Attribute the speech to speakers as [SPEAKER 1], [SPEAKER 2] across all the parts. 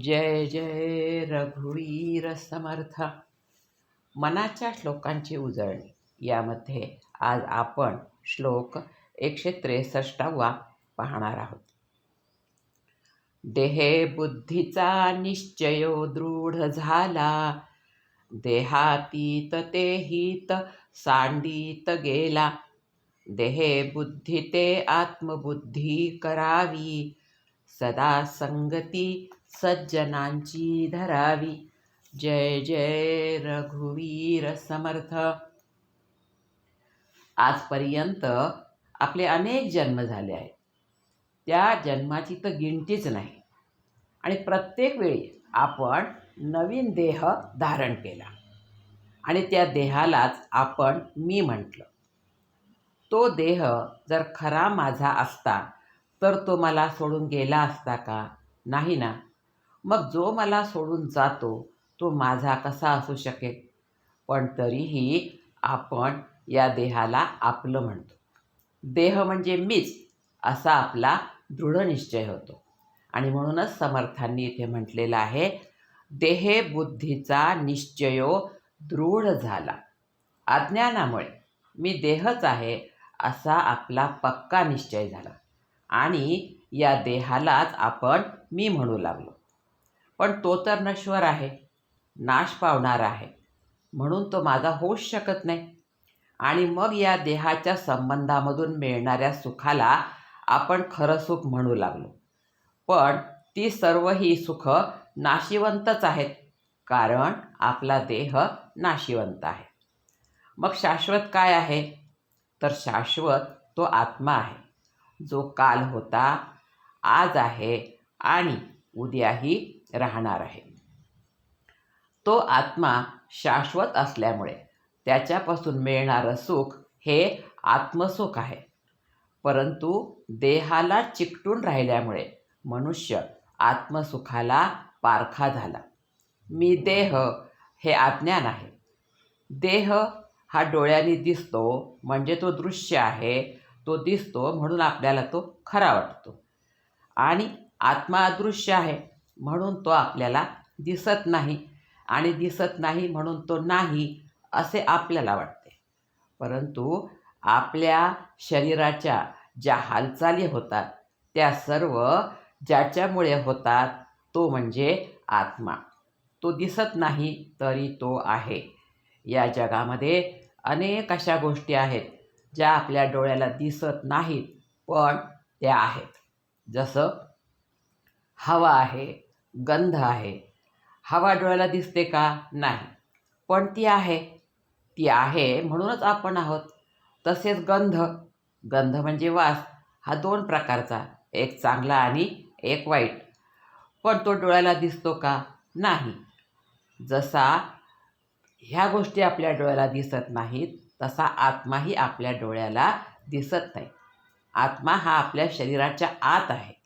[SPEAKER 1] जय जय रघुवीर समर्थ. मनाच्या श्लोकांची उजळणी. यामध्ये आज आपण श्लोक एकशे त्रेसष्टावा पाहणार आहोत. देहे बुद्धीचा निश्चयो दृढ झाला. देहातीत ते हित सांडीत गेला. देहे बुद्धी ते आत्मबुद्धी करावी. सदा संगती सज्जनांची धरावी. जय जय रघुवीर समर्थ. आजपर्यंत आपले अनेक जन्म झाले आहेत. त्या जन्माची तर गिणतीच नाही. आणि प्रत्येक वेळी आपण नवीन देह धारण केला. आणि त्या देहालाच आपण मी म्हटलं. तो देह जर खरा माझा असता तर तो मला सोडून गेला असता का? नाही ना. मग जो मला सोडून जातो तो माझा कसा असू शकेल? पण तरीही आपण या देहाला आपलं म्हणतो. देह म्हणजे मीच असा आपला दृढनिश्चय होतो. आणि म्हणूनच समर्थांनी इथे म्हटलेलं आहे देहे बुद्धीचा निश्चयो दृढ झाला. अज्ञानामुळे मी देहच आहे असा आपला पक्का निश्चय झाला. आणि या देहालाच आपण मी म्हणू लागलो. पण तो तर नश्वर आहे. नाश पावणार आहे. म्हणून तो माझा होऊच शकत नाही. आणि मग या देहाच्या संबंधामधून मिळणाऱ्या सुखाला आपण खरं सुख म्हणू लागलो. पण ती सर्व ही सुख नाशिवंतच आहेत. कारण आपला देह नाशिवंत आहे. मग शाश्वत काय आहे? तर शाश्वत तो आत्मा आहे. जो काल होता आज आहे आणि उद्याही राहणार आहे. तो आत्मा शाश्वत असल्यामुळे त्याच्यापासून मिळणारं सुख हे आत्मसुख आहे. परंतु देहाला चिकटून राहिल्यामुळे मनुष्य आत्मसुखाला पारखा झाला. मी देह हे अज्ञान आहे. देह हा डोळ्यांनी दिसतो म्हणजे तो दृश्य आहे तो दिसतो म्हणून आपल्याला तो खरा वाटतो. आणि आत्मा अदृश्य आहे म्हणून तो आपल्याला दिसत नाही आणि दिसत नाही म्हणून तो नाही असे आपल्याला वाटते. परंतु आपल्या शरीराच्या ज्या हालचाली होतात त्या सर्व ज्याच्यामुळे होतात तो म्हणजे आत्मा. तो दिसत नाही तरी तो आहे. या जगामध्ये अनेक अशा गोष्टी आहेत ज्या आपल्या डोळ्याला दिसत नाहीत पण त्या आहेत. जसं हवा आहे गंध आहे. हवा डोळ्याला दिसते का? नाही. पण ती आहे. ती आहे म्हणूनच आपण आहोत. तसेच गंध. गंध म्हणजे वास. हा दोन प्रकारचा. एक चांगला आणि एक वाईट. पण तो डोळ्याला दिसतो का? नाही. जसा ह्या गोष्टी आपल्या डोळ्याला दिसत नाहीत तसा आत्माही आपल्या डोळ्याला दिसत नाही. आत्मा हा आपल्या शरीराच्या आत आहे.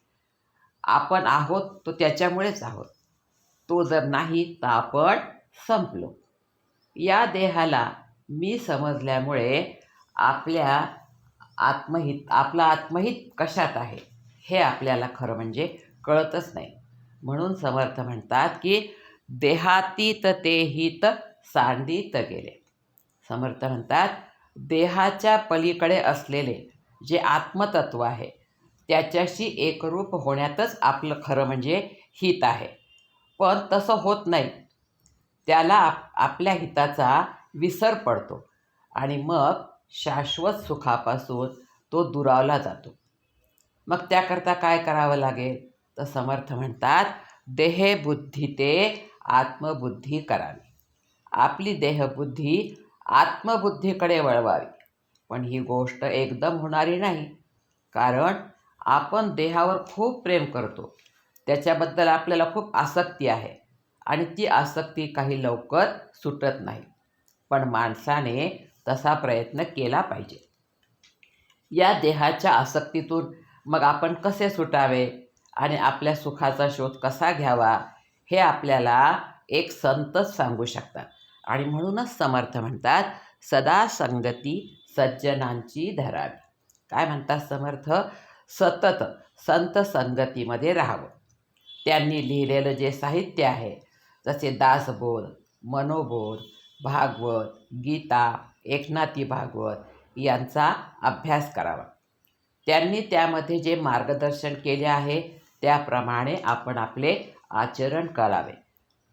[SPEAKER 1] आपण आहोत तो त्याच्यामुळेच आहोत. तो जर नाही तर आपण संपलो. या देहाला मी समजल्यामुळे आपल्या आत्महित आपला आत्महित कशात आहे हे आपल्याला खरं म्हणजे कळतच नाही. म्हणून समर्थ म्हणतात की देहातीत ते हित सांडीत गेले. समर्थ म्हणतात देहाच्या पलीकडे असलेले जे आत्मतत्व आहे त्याच्याशी एकरूप होण्यातच आपलं खरं म्हणजे हित आहे. पण तसं होत नाही. त्याला आप आपल्या हिताचा विसर पडतो आणि मग शाश्वत सुखापासून तो दुरावला जातो. मग त्याकरता काय करावं लागेल? तर समर्थ म्हणतात देहे बुद्धी ते आत्मबुद्धी करावी. आपली देहबुद्धी आत्मबुद्धीकडे वळवावी. पण ही गोष्ट एकदम होणारी नाही. कारण आपण देहावर खूप प्रेम करतो. त्याच्याबद्दल आपल्याला खूप आसक्ती आहे. आणि ती आसक्ती काही लवकर सुटत नाही. पण माणसाने तसा प्रयत्न केला पाहिजे. या देहाच्या आसक्तीतून मग आपण कसे सुटावे? आणि आपल्या सुखाचा शोध कसा घ्यावा? हे आपल्याला एक संतच सांगू शकतात. आणि म्हणूनच समर्थ म्हणतात सदा संगती सज्जनांची धरावी. काय म्हणतात समर्थ? सतत संत संगतीमध्ये राहावं. त्यांनी लिहिलेलं जे साहित्य आहे जसे दासबोध मनोबोध भागवत गीता एकनाथी भागवत यांचा अभ्यास करावा. त्यांनी त्यामध्ये जे मार्गदर्शन केले आहे त्याप्रमाणे आपण आपले आचरण करावे.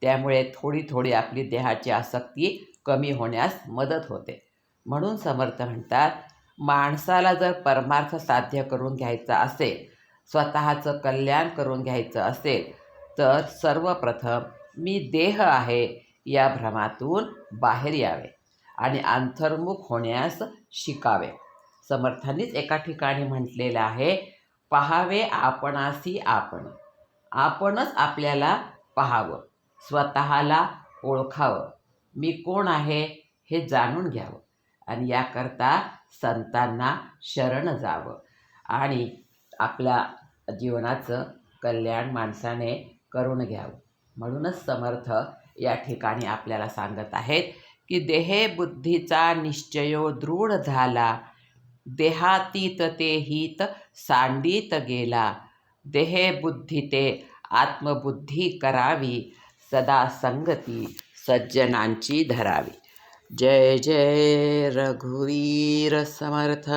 [SPEAKER 1] त्यामुळे थोडी थोडी आपली देहाची आसक्ती कमी होण्यास मदत होते. म्हणून समर्थ म्हणतात माणसाला जर परमार्थ साध्य करून घ्यायचा असेल स्वतःचं कल्याण करून घ्यायचं असेल तर सर्वप्रथम मी देह आहे या भ्रमातून बाहेर यावे आणि अंतर्मुख होण्यास शिकावे. समर्थांनीच एका ठिकाणी म्हटलेलं आहे पहावे आपणासी आपण. आपणच आपल्याला पाहावं स्वतःला ओळखावं. मी कोण आहे हे जाणून घ्यावं. आणि याकरता संतांना शरण जावं. आणि आपल्या जीवनाचं कल्याण माणसाने करून घ्यावं. म्हणूनच समर्थ या ठिकाणी आपल्याला सांगत आहेत की देहे बुद्धीचा निश्चयो दृढ झाला. देहातीत ते हित सांडीत गेला. देहे बुद्धी ते आत्मबुद्धी करावी. सदा संगती सज्जनांची धरावी. जय जय रघुवीर समर्थ।